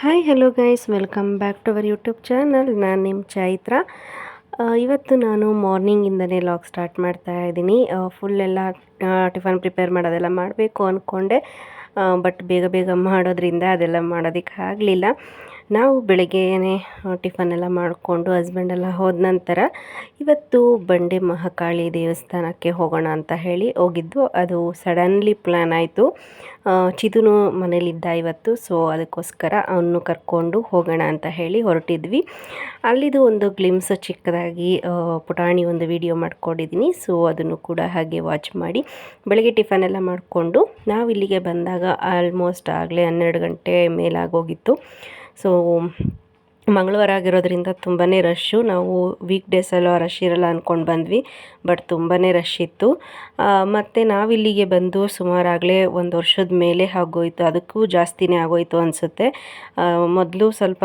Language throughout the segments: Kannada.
Hi hello guys welcome back to our YouTube channel ನಾನು ನಿಮ್ಮ ಚೈತ್ರ. ಇವತ್ತು ನಾನು ಮಾರ್ನಿಂಗಿಂದನೇ ಲಾಗ್ ಸ್ಟಾರ್ಟ್ ಮಾಡ್ತಾ ಇದ್ದೀನಿ. ಫುಲ್ ಎಲ್ಲ ಟಿಫನ್ ಪ್ರಿಪೇರ್ ಮಾಡೋದೆಲ್ಲ ಮಾಡಬೇಕು ಅಂದ್ಕೊಂಡೆ ಬಟ್ ಬೇಗ ಬೇಗ ಮಾಡೋದ್ರಿಂದ ಅದೆಲ್ಲ ಮಾಡೋದಕ್ಕೆ ಆಗಲಿಲ್ಲ ನಾವು ಬೆಳಗ್ಗೆನೆ ಟಿಫನ್ ಎಲ್ಲ ಮಾಡಿಕೊಂಡು ಹಸ್ಬೆಂಡೆಲ್ಲ ಹೋದ ನಂತರ ಇವತ್ತು ಬಂಡೆ ಮಹಾಕಾಳಿ ದೇವಸ್ಥಾನಕ್ಕೆ ಹೋಗೋಣ ಅಂತ ಹೇಳಿ ಹೋಗಿದ್ದು. ಅದು ಸಡನ್ಲಿ ಪ್ಲ್ಯಾನ್ ಆಯಿತು. ಚಿದುನು ಮನೇಲಿದ್ದ ಇವತ್ತು ಸೊ ಅದಕ್ಕೋಸ್ಕರ ಅವನು ಕರ್ಕೊಂಡು ಹೋಗೋಣ ಅಂತ ಹೇಳಿ ಹೊರಟಿದ್ವಿ. ಅಲ್ಲಿದು ಒಂದು ಗ್ಲಿಮ್ಸ್ ಚಿಕ್ಕದಾಗಿ ಪುಟಾಣಿ ಒಂದು ವಿಡಿಯೋ ಮಾಡ್ಕೊಂಡಿದ್ದೀನಿ. ಸೊ ಅದನ್ನು ಕೂಡ ಹಾಗೆ ವಾಚ್ ಮಾಡಿ ಬೆಳಗ್ಗೆ ಟಿಫನ್ ಎಲ್ಲ ಮಾಡಿಕೊಂಡು ನಾವು ಇಲ್ಲಿಗೆ ಬಂದಾಗ ಆಲ್ಮೋಸ್ಟ್ ಆಗಲೇ ಹನ್ನೆರಡು ಗಂಟೆ ಮೇಲಾಗೋಗಿತ್ತು. ಸೊ ಮಂಗಳವಾರ ಆಗಿರೋದ್ರಿಂದ ತುಂಬಾ ರಶ್ಶು ನಾವು ವೀಕ್ ಡೇಸಲ್ಲೂ ರಶ್ ಇರಲ್ಲ ಅಂದ್ಕೊಂಡು ಬಂದ್ವಿ ಬಟ್ ತುಂಬಾ ರಶ್ ಇತ್ತು. ಮತ್ತು ನಾವಿಲ್ಲಿಗೆ ಬಂದು ಸುಮಾರಾಗಲೇ ಒಂದು ವರ್ಷದ ಮೇಲೆ ಆಗೋಯ್ತು. ಅದಕ್ಕೂ ಜಾಸ್ತಿನೇ ಆಗೋಯ್ತು ಅನಿಸುತ್ತೆ. ಮೊದಲು ಸ್ವಲ್ಪ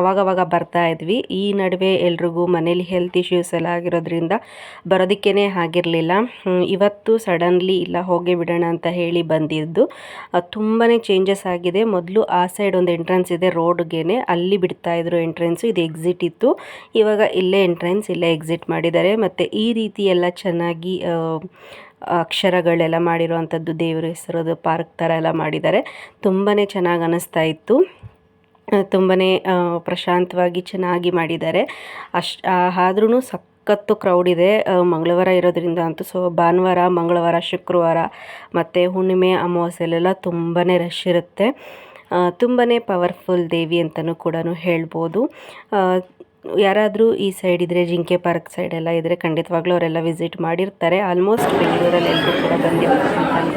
ಅವಾಗವಾಗ ಬರ್ತಾ ಇದ್ವಿ. ಈ ನಡುವೆ ಎಲ್ರಿಗೂ ಮನೇಲಿ ಹೆಲ್ತ್ ಇಶ್ಯೂಸ್ ಎಲ್ಲ ಆಗಿರೋದ್ರಿಂದ ಬರೋದಕ್ಕೇ ಆಗಿರಲಿಲ್ಲ. ಇವತ್ತು ಸಡನ್ಲಿ ಇಲ್ಲ, ಹೋಗೇ ಬಿಡೋಣ ಅಂತ ಹೇಳಿ ಬಂದಿದ್ದು. ತುಂಬಾ ಚೇಂಜಸ್ ಆಗಿದೆ. ಮೊದಲು ಆ ಸೈಡ್ ಒಂದು ಎಂಟ್ರೆನ್ಸ್ ಇದೆ ರೋಡ್ಗೆ ಅಲ್ಲಿ ಬಿಡ್ತಾ ಇದ್ರು ಎಂಟ್ರೆನ್ಸು ಇದು ಎಕ್ಸಿಟ್ ಇತ್ತು. ಇವಾಗ ಇಲ್ಲೇ ಎಂಟ್ರೆನ್ಸ್ ಇಲ್ಲೇ ಎಕ್ಸಿಟ್ ಮಾಡಿದ್ದಾರೆ. ಮತ್ತು ಈ ರೀತಿ ಎಲ್ಲ ಚೆನ್ನಾಗಿ ಅಕ್ಷರಗಳೆಲ್ಲ ಮಾಡಿರುವಂಥದ್ದು ದೇವರ ಹೆಸರದು ಪಾರ್ಕ್ ಥರ ಎಲ್ಲ ಮಾಡಿದ್ದಾರೆ. ತುಂಬಾ ಚೆನ್ನಾಗಿ ಅನ್ನಿಸ್ತಾ ಇತ್ತು. ತುಂಬಾ ಪ್ರಶಾಂತವಾಗಿ ಚೆನ್ನಾಗಿ ಮಾಡಿದ್ದಾರೆ. ಅಷ್ಟು ಆದ್ರೂ ಸಖತ್ತು ಕ್ರೌಡ್ ಇದೆ. ಮಂಗಳವಾರ ಇರೋದ್ರಿಂದ ಅಂತೂ ಸೊ ಭಾನುವಾರ, ಮಂಗಳವಾರ, ಶುಕ್ರವಾರ, ಮತ್ತು ಹುಣ್ಣಿಮೆ, ಅಮಾವಾಸ್ಯೆಲೆಲ್ಲ ತುಂಬಾ ರಶ್ ಇರುತ್ತೆ. ತುಂಬಾ ಪವರ್ಫುಲ್ ದೇವಿ ಅಂತಲೂ ಕೂಡ ಹೇಳ್ಬೋದು. ಯಾರಾದರೂ ಈ ಸೈಡ್ ಇದ್ದರೆ ಜಿಂಕೆ ಪಾರ್ಕ್ ಸೈಡ್ ಎಲ್ಲ ಇದ್ದರೆ ಖಂಡಿತವಾಗ್ಲೂ ಅವರೆಲ್ಲ ವಿಸಿಟ್ ಮಾಡಿರ್ತಾರೆ. ಆಲ್ಮೋಸ್ಟ್ ಬೆಂಗಳೂರಲ್ಲಿ ಎಲ್ಲರೂ ಕೂಡ ಬಂದಿರ್ತಾರೆ ಅಂತ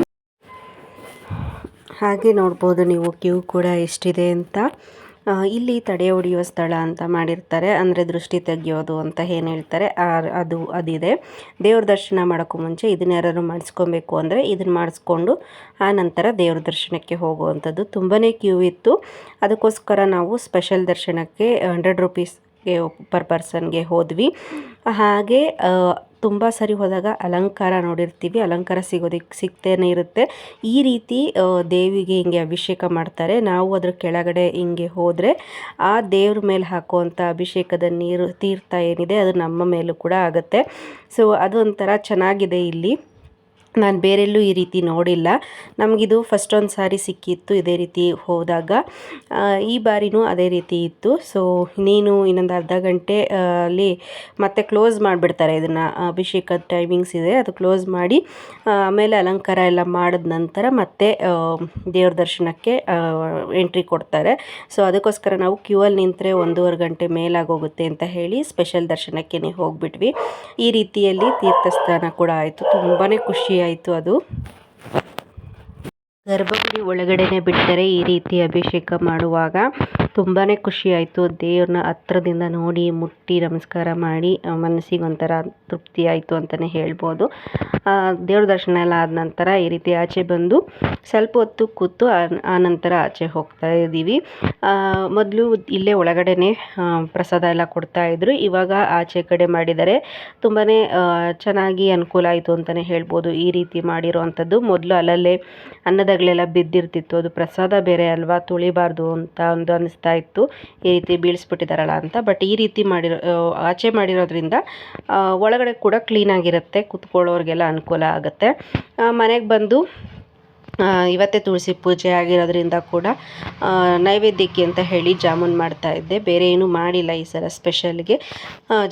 ಹಾಗೆ ನೋಡ್ಬೋದು ನೀವು ಕ್ಯೂ ಕೂಡ ಎಷ್ಟಿದೆ ಅಂತ. ಇಲ್ಲಿ ತಡೆ ಹೊಡೆಯುವ ಸ್ಥಳ ಅಂತ ಮಾಡಿರ್ತಾರೆ. ಅಂದರೆ ದೃಷ್ಟಿ ತೆಗೆಯೋದು ಅಂತ ಏನು ಹೇಳ್ತಾರೆ? ಅದು, ಅದಿದೆ. ದೇವ್ರ ದರ್ಶನ ಮಾಡೋಕ್ಕೂ ಮುಂಚೆ ಇದನ್ನ ಯಾರು ಮಾಡಿಸ್ಕೊಬೇಕು ಅಂದರೆ ಇದನ್ನು ಮಾಡಿಸ್ಕೊಂಡು ಆ ನಂತರ ದೇವ್ರ ದರ್ಶನಕ್ಕೆ ಹೋಗುವಂಥದ್ದು. ತುಂಬಾ ಕ್ಯೂ ಇತ್ತು. ಅದಕ್ಕೋಸ್ಕರ ನಾವು ಸ್ಪೆಷಲ್ ದರ್ಶನಕ್ಕೆ ಹಂಡ್ರೆಡ್ ರುಪೀಸ್ಗೆ ಪರ್ ಪರ್ಸನ್ಗೆ ಹೋದ್ವಿ. ಹಾಗೆ ತುಂಬ ಸರಿ ಹೋದಾಗ ಅಲಂಕಾರ ನೋಡಿರ್ತೀವಿ, ಅಲಂಕಾರ ಸಿಗೋದಕ್ಕೆ ಸಿಗ್ತೇನೆ ಇರುತ್ತೆ. ಈ ರೀತಿ ದೇವಿಗೆ ಹಿಂಗೆ ಅಭಿಷೇಕ ಮಾಡ್ತಾರೆ. ನಾವು ಅದ್ರ ಕೆಳಗಡೆ ಹಿಂಗೆ ಹೋದರೆ ಆ ದೇವ್ರ ಮೇಲೆ ಹಾಕುವಂಥ ಅಭಿಷೇಕದ ನೀರು ತೀರ್ಥ ಏನಿದೆ, ಅದು ನಮ್ಮ ಮೇಲೂ ಕೂಡ ಆಗುತ್ತೆ. ಸೊ ಅದು ಒಂಥರ ಚೆನ್ನಾಗಿದೆ ಇಲ್ಲಿ. ನಾನು ಬೇರೆಲ್ಲೂ ಈ ರೀತಿ ನೋಡಿಲ್ಲ. ನಮಗಿದು ಫಸ್ಟ್ ಒಂದು ಸಾರಿ ಸಿಕ್ಕಿತ್ತು, ಇದೇ ರೀತಿ ಹೋದಾಗ. ಈ ಬಾರಿನೂ ಅದೇ ರೀತಿ ಇತ್ತು. ಸೊ ನೀನು ಇನ್ನೊಂದು ಅರ್ಧ ಗಂಟೆ ಅಲ್ಲಿ ಮತ್ತೆ ಕ್ಲೋಸ್ ಮಾಡಿಬಿಡ್ತಾರೆ ಇದನ್ನು. ಅಭಿಷೇಕದ ಟೈಮಿಂಗ್ಸ್ ಇದೆ, ಅದು ಕ್ಲೋಸ್ ಮಾಡಿ ಆಮೇಲೆ ಅಲಂಕಾರ ಎಲ್ಲ ಮಾಡಿದ ನಂತರ ಮತ್ತೆ ದೇವ್ರ ದರ್ಶನಕ್ಕೆ ಎಂಟ್ರಿ ಕೊಡ್ತಾರೆ. ಸೊ ಅದಕ್ಕೋಸ್ಕರ ನಾವು ಕ್ಯೂ ಅಲ್ಲಿ ನಿಂತರೆ ಒಂದೂವರೆ ಗಂಟೆ ಮೇಲಾಗೋಗುತ್ತೆ ಅಂತ ಹೇಳಿ ಸ್ಪೆಷಲ್ ದರ್ಶನಕ್ಕೆ ಹೋಗ್ಬಿಟ್ವಿ. ಈ ರೀತಿಯಲ್ಲಿ ತೀರ್ಥಸ್ಥಾನ ಕೂಡ ಆಯಿತು. ತುಂಬಾ ಖುಷಿ ಆಯಿತು ಅದು. ಗರ್ಭಗುಡಿ ಒಳಗಡೆನೆ ಬಿಟ್ಟರೆ ಈ ರೀತಿ ಅಭಿಷೇಕ ಮಾಡುವಾಗ ತುಂಬಾ ಖುಷಿ ಆಯಿತು. ದೇವ್ರನ್ನ ಹತ್ರದಿಂದ ನೋಡಿ, ಮುಟ್ಟಿ, ನಮಸ್ಕಾರ ಮಾಡಿ ಮನಸ್ಸಿಗೆ ಒಂಥರ ತೃಪ್ತಿ ಆಯಿತು ಅಂತಲೇ ಹೇಳ್ಬೋದು. ದೇವ್ರ ದರ್ಶನ ಎಲ್ಲ ಆದ ನಂತರ ಈ ರೀತಿ ಆಚೆ ಬಂದು ಸ್ವಲ್ಪ ಹೊತ್ತು ಕೂತು ಆ ನಂತರ ಆಚೆ ಹೋಗ್ತಾ ಇದ್ದೀವಿ. ಮೊದಲು ಇಲ್ಲೇ ಒಳಗಡೆ ಪ್ರಸಾದ ಎಲ್ಲ ಕೊಡ್ತಾ ಇದ್ರು. ಇವಾಗ ಆಚೆ ಕಡೆ ಮಾಡಿದರೆ ತುಂಬಾ ಚೆನ್ನಾಗಿ ಅನುಕೂಲ ಆಯಿತು ಅಂತಲೇ ಹೇಳ್ಬೋದು. ಈ ರೀತಿ ಮಾಡಿರೋವಂಥದ್ದು ಮೊದಲು ಅಲ್ಲಲ್ಲೇ ಅನ್ನದಗಳೆಲ್ಲ ಬಿದ್ದಿರ್ತಿತ್ತು. ಅದು ಪ್ರಸಾದ ಬೇರೆ ಅಲ್ವಾ? ತುಳಿಬಾರ್ದು ಅಂತ ಒಂದು ಅನಿಸ್ತಾ ಇತ್ತು. ಈ ರೀತಿ ಬೀಳಿಸ್ಬಿಟ್ಟಿದಾರಲ್ಲ ಅಂತ. ಬಟ್ ಈ ರೀತಿ ಮಾಡಿರೋ ಆಚೆ ಮಾಡಿರೋದ್ರಿಂದ ಒಳಗಡೆ ಕೂಡ ಕ್ಲೀನಾಗಿರುತ್ತೆ ಕುತ್ಕೊಳ್ಳೋರಿಗೆಲ್ಲ ಅನುಕೂಲ ಆಗುತ್ತೆ. ಮನೆಗೆ ಬಂದು ಇವತ್ತೇ ತುಳಸಿ ಪೂಜೆ ಆಗಿರೋದ್ರಿಂದ ಕೂಡ ನೈವೇದ್ಯಕ್ಕೆ ಅಂತ ಹೇಳಿ ಜಾಮೂನ್ ಮಾಡ್ತಾ ಇದ್ದೆ. ಬೇರೆ ಏನೂ ಮಾಡಿಲ್ಲ ಈ ಸಲ ಸ್ಪೆಷಲ್ಗೆ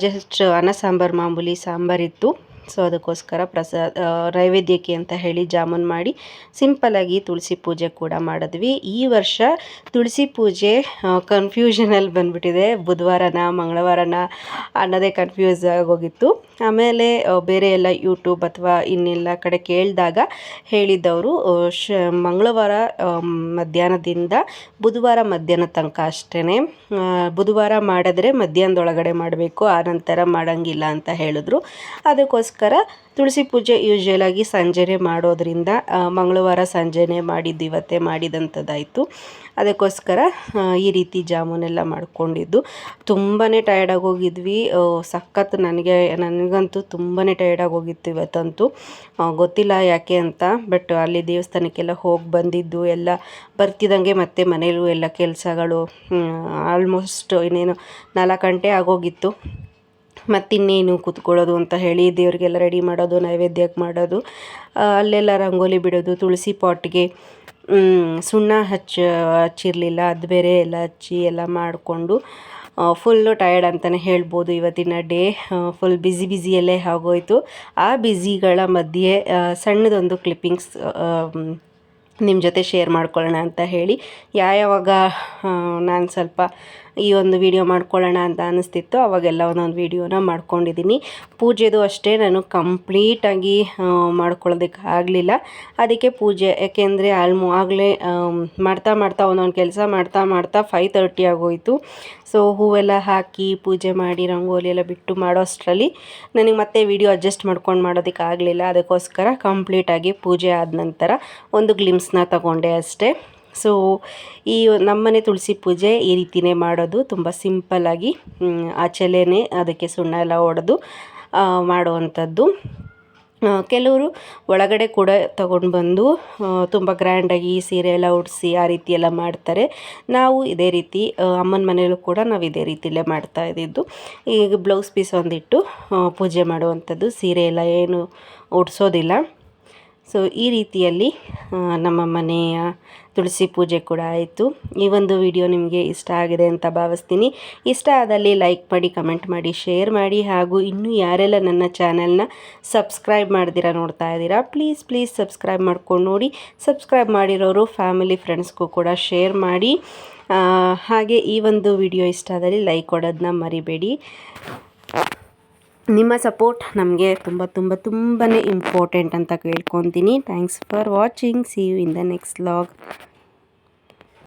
ಜಸ್ಟ್ ಅನ್ನ ಸಾಂಬಾರು, ಮಾಮೂಲಿ ಸಾಂಬಾರಿತ್ತು ಸೊ ಅದಕ್ಕೋಸ್ಕರ ಪ್ರಸಾದ ನೈವೇದ್ಯಕ್ಕೆ ಅಂತ ಹೇಳಿ ಜಾಮೂನ್ ಮಾಡಿ ಸಿಂಪಲಾಗಿ ತುಳಸಿ ಪೂಜೆ ಕೂಡ ಮಾಡಿದ್ವಿ. ಈ ವರ್ಷ ತುಳಸಿ ಪೂಜೆ ಕನ್ಫ್ಯೂಷನಲ್ಲಿ ಬಂದುಬಿಟ್ಟಿದೆ. ಬುಧವಾರನ, ಮಂಗಳವಾರನ ಅನ್ನೋದೇ ಕನ್ಫ್ಯೂಸ್ ಆಗೋಗಿತ್ತು. ಆಮೇಲೆ ಬೇರೆ ಎಲ್ಲ ಯೂಟ್ಯೂಬ್ ಅಥವಾ ಇನ್ನೆಲ್ಲ ಕಡೆ ಕೇಳಿದಾಗ ಹೇಳಿದ್ದವರು ಶ, ಮಂಗಳವಾರ ಮಧ್ಯಾಹ್ನದಿಂದ ಬುಧವಾರ ಮಧ್ಯಾಹ್ನ ತನಕ ಅಷ್ಟೇ ಬುಧವಾರ ಮಾಡಿದ್ರೆ ಮಧ್ಯಾಹ್ನದೊಳಗಡೆ ಮಾಡಬೇಕು, ಆ ನಂತರ ಮಾಡೋಂಗಿಲ್ಲ ಅಂತ ಹೇಳಿದ್ರು. ಅದಕ್ಕೋಸ್ಕರ ತುಳಸಿ ಪೂಜೆ ಯೂಶ್ವಲಾಗಿ ಸಂಜೆನೆ ಮಾಡೋದ್ರಿಂದ ಮಂಗಳವಾರ ಸಂಜೆನೆ ಮಾಡಿದ್ದು ಇವತ್ತೇ ಮಾಡಿದಂಥದ್ದಾಯಿತು ಅದಕ್ಕೋಸ್ಕರ ಈ ರೀತಿ ಜಾಮೂನೆಲ್ಲ ಮಾಡ್ಕೊಂಡಿದ್ದು. ತುಂಬಾ ಟಯರ್ಡಾಗಿ ಹೋಗಿದ್ವಿ. ಸಖತ್ ನನಗೆ, ನನಗಂತೂ ತುಂಬಾ ಟಯರ್ಡಾಗಿ ಹೋಗಿತ್ತು ಇವತ್ತಂತೂ. ಗೊತ್ತಿಲ್ಲ ಯಾಕೆ ಅಂತ ಬಟ್ ಅಲ್ಲಿ ದೇವಸ್ಥಾನಕ್ಕೆಲ್ಲ ಹೋಗಿ ಬಂದಿದ್ದು, ಎಲ್ಲ ಬರ್ತಿದ್ದಂಗೆ ಮತ್ತೆ ಮನೇಲೂ ಎಲ್ಲ ಕೆಲಸಗಳು ಆಲ್ಮೋಸ್ಟ್ ಇನ್ನೇನು ನಾಲ್ಕು ಗಂಟೆ ಆಗೋಗಿತ್ತು ಮತ್ತಿನ್ನೇನು ಕೂತ್ಕೊಳ್ಳೋದು ಅಂತ ಹೇಳಿ ದೇವರಿಗೆಲ್ಲ ರೆಡಿ ಮಾಡೋದು, ನೈವೇದ್ಯಕ್ಕೆ ಮಾಡೋದು ಅಲ್ಲೆಲ್ಲ ರಂಗೋಲಿ ಬಿಡೋದು, ತುಳಸಿ ಪಾಟ್ಗೆ ಸುಣ್ಣ ಹಚ್ಚ, ಹಚ್ಚಿರಲಿಲ್ಲ, ಅದು ಬೇರೆ ಎಲ್ಲ ಹಚ್ಚಿ ಎಲ್ಲ ಮಾಡಿಕೊಂಡು ಫುಲ್ಲು ಟಯರ್ಡ್ ಅಂತಲೇ ಹೇಳ್ಬೋದು ಇವತ್ತಿನ ಡೇ ಫುಲ್ ಬ್ಯುಸಿ ಬ್ಯುಸಿಯಲ್ಲೇ ಆಗೋಯ್ತು. ಆ ಬ್ಯುಸಿಗಳ ಮಧ್ಯೆ ಸಣ್ಣದೊಂದು ಕ್ಲಿಪ್ಪಿಂಗ್ಸ್ ನಿಮ್ಮ ಜೊತೆ ಶೇರ್ ಮಾಡ್ಕೊಳ್ಳೋಣ ಅಂತ ಹೇಳಿ. ಯಾವಾಗ ನಾನು ಸ್ವಲ್ಪ ಈ ಒಂದು ವಿಡಿಯೋ ಮಾಡ್ಕೊಳ್ಳೋಣ ಅಂತ ಅನಿಸ್ತಿತ್ತು. ಅವಾಗೆಲ್ಲ ಒಂದೊಂದು ವೀಡಿಯೋನ ಮಾಡ್ಕೊಂಡಿದ್ದೀನಿ ಪೂಜೆದು ಅಷ್ಟೇ ನಾನು ಕಂಪ್ಲೀಟಾಗಿ ಮಾಡ್ಕೊಳ್ಳೋದಕ್ಕೆ ಆಗಲಿಲ್ಲ ಅದಕ್ಕೆ ಪೂಜೆ, ಯಾಕೆಂದರೆ ಆಲ್ಮೋ, ಆಗಲೇ ಮಾಡ್ತಾ ಮಾಡ್ತಾ ಒಂದೊಂದು ಕೆಲಸ ಮಾಡ್ತಾ ಮಾಡ್ತಾ ಫೈವ್ ತರ್ಟಿ ಆಗೋಯಿತು. ಸೊ ಹೂವೆಲ್ಲ ಹಾಕಿ ಪೂಜೆ ಮಾಡಿ, ರಂಗೋಲಿ ಎಲ್ಲ ಬಿಟ್ಟು ಮಾಡೋ ಅಷ್ಟರಲ್ಲಿ ನನಗೆ ಮತ್ತೆ ವಿಡಿಯೋ ಅಡ್ಜಸ್ಟ್ ಮಾಡ್ಕೊಂಡು ಮಾಡೋದಕ್ಕೆ ಆಗಲಿಲ್ಲ ಅದಕ್ಕೋಸ್ಕರ ಕಂಪ್ಲೀಟಾಗಿ ಪೂಜೆ ಆದ ನಂತರ ಒಂದು ಗ್ಲಿಮ್ಸ್ನ ತಗೊಂಡೆ ಅಷ್ಟೇ. ಸೊ ಈ ನಮ್ಮನೆ ತುಳಸಿ ಪೂಜೆ ಈ ರೀತಿನೇ ಮಾಡೋದು. ತುಂಬ ಸಿಂಪಲ್ಲಾಗಿ ಆಚೆಲೇ ಅದಕ್ಕೆ ಸುಣ್ಣ ಎಲ್ಲ ಹೊಡೆದು ಮಾಡುವಂಥದ್ದು. ಕೆಲವರು ಒಳಗಡೆ ಕೂಡ ತಗೊಂಡು ಬಂದು ತುಂಬ ಗ್ರ್ಯಾಂಡಾಗಿ ಸೀರೆ ಎಲ್ಲ ಉಡಿಸಿ ಆ ರೀತಿ ಎಲ್ಲ ಮಾಡ್ತಾರೆ. ನಾವು ಇದೇ ರೀತಿ ಅಮ್ಮನ ಮನೆಯಲ್ಲೂ ಕೂಡ ನಾವು ಇದೇ ರೀತಿಯಲ್ಲೇ ಮಾಡ್ತಾ ಇದ್ದಿದ್ದು. ಈಗ ಬ್ಲೌಸ್ ಪೀಸ್ ಒಂದಿಟ್ಟು ಪೂಜೆ ಮಾಡುವಂಥದ್ದು. ಸೀರೆ ಎಲ್ಲ ಏನು ಉಡಿಸೋದಿಲ್ಲ. ಸೊ ಈ ರೀತಿಯಲ್ಲಿ ನಮ್ಮ ಮನೆಯ ತುಳಸಿ ಪೂಜೆ ಕೂಡ ಆಯಿತು. ಈ ಒಂದು ವಿಡಿಯೋ ನಿಮಗೆ ಇಷ್ಟ ಆಗಿದೆ ಅಂತ ಭಾವಿಸ್ತೀನಿ. ಇಷ್ಟ ಆದಲ್ಲಿ ಲೈಕ್ ಮಾಡಿ, ಕಮೆಂಟ್ ಮಾಡಿ, ಶೇರ್ ಮಾಡಿ ಹಾಗೂ ಇನ್ನೂ ಯಾರೆಲ್ಲ ನನ್ನ ಚಾನೆಲ್ನ ಸಬ್ಸ್ಕ್ರೈಬ್ ಮಾಡ್ದಿರಾ ನೋಡ್ತಾ ಇದ್ದೀರಾ, ಪ್ಲೀಸ್ ಪ್ಲೀಸ್ ಸಬ್ಸ್ಕ್ರೈಬ್ ಮಾಡ್ಕೊಂಡು ನೋಡಿ. ಸಬ್ಸ್ಕ್ರೈಬ್ ಮಾಡಿರೋರು ಫ್ಯಾಮಿಲಿ ಫ್ರೆಂಡ್ಸ್ಗೂ ಕೂಡ ಶೇರ್ ಮಾಡಿ. ಹಾಗೆ ಈ ಒಂದು ವಿಡಿಯೋ ಇಷ್ಟ ಆದಲ್ಲಿ ಲೈಕ್ ಕೊಡೋದನ್ನ ಮರಿಬೇಡಿ. ನಿಮ್ಮ ಸಪೋರ್ಟ್ ನಮಗೆ ತುಂಬ ತುಂಬ ತುಂಬಾ ಇಂಪಾರ್ಟೆಂಟ್ ಅಂತ ಕೇಳ್ಕೊತೀನಿ. Thanks for watching see you in the next vlog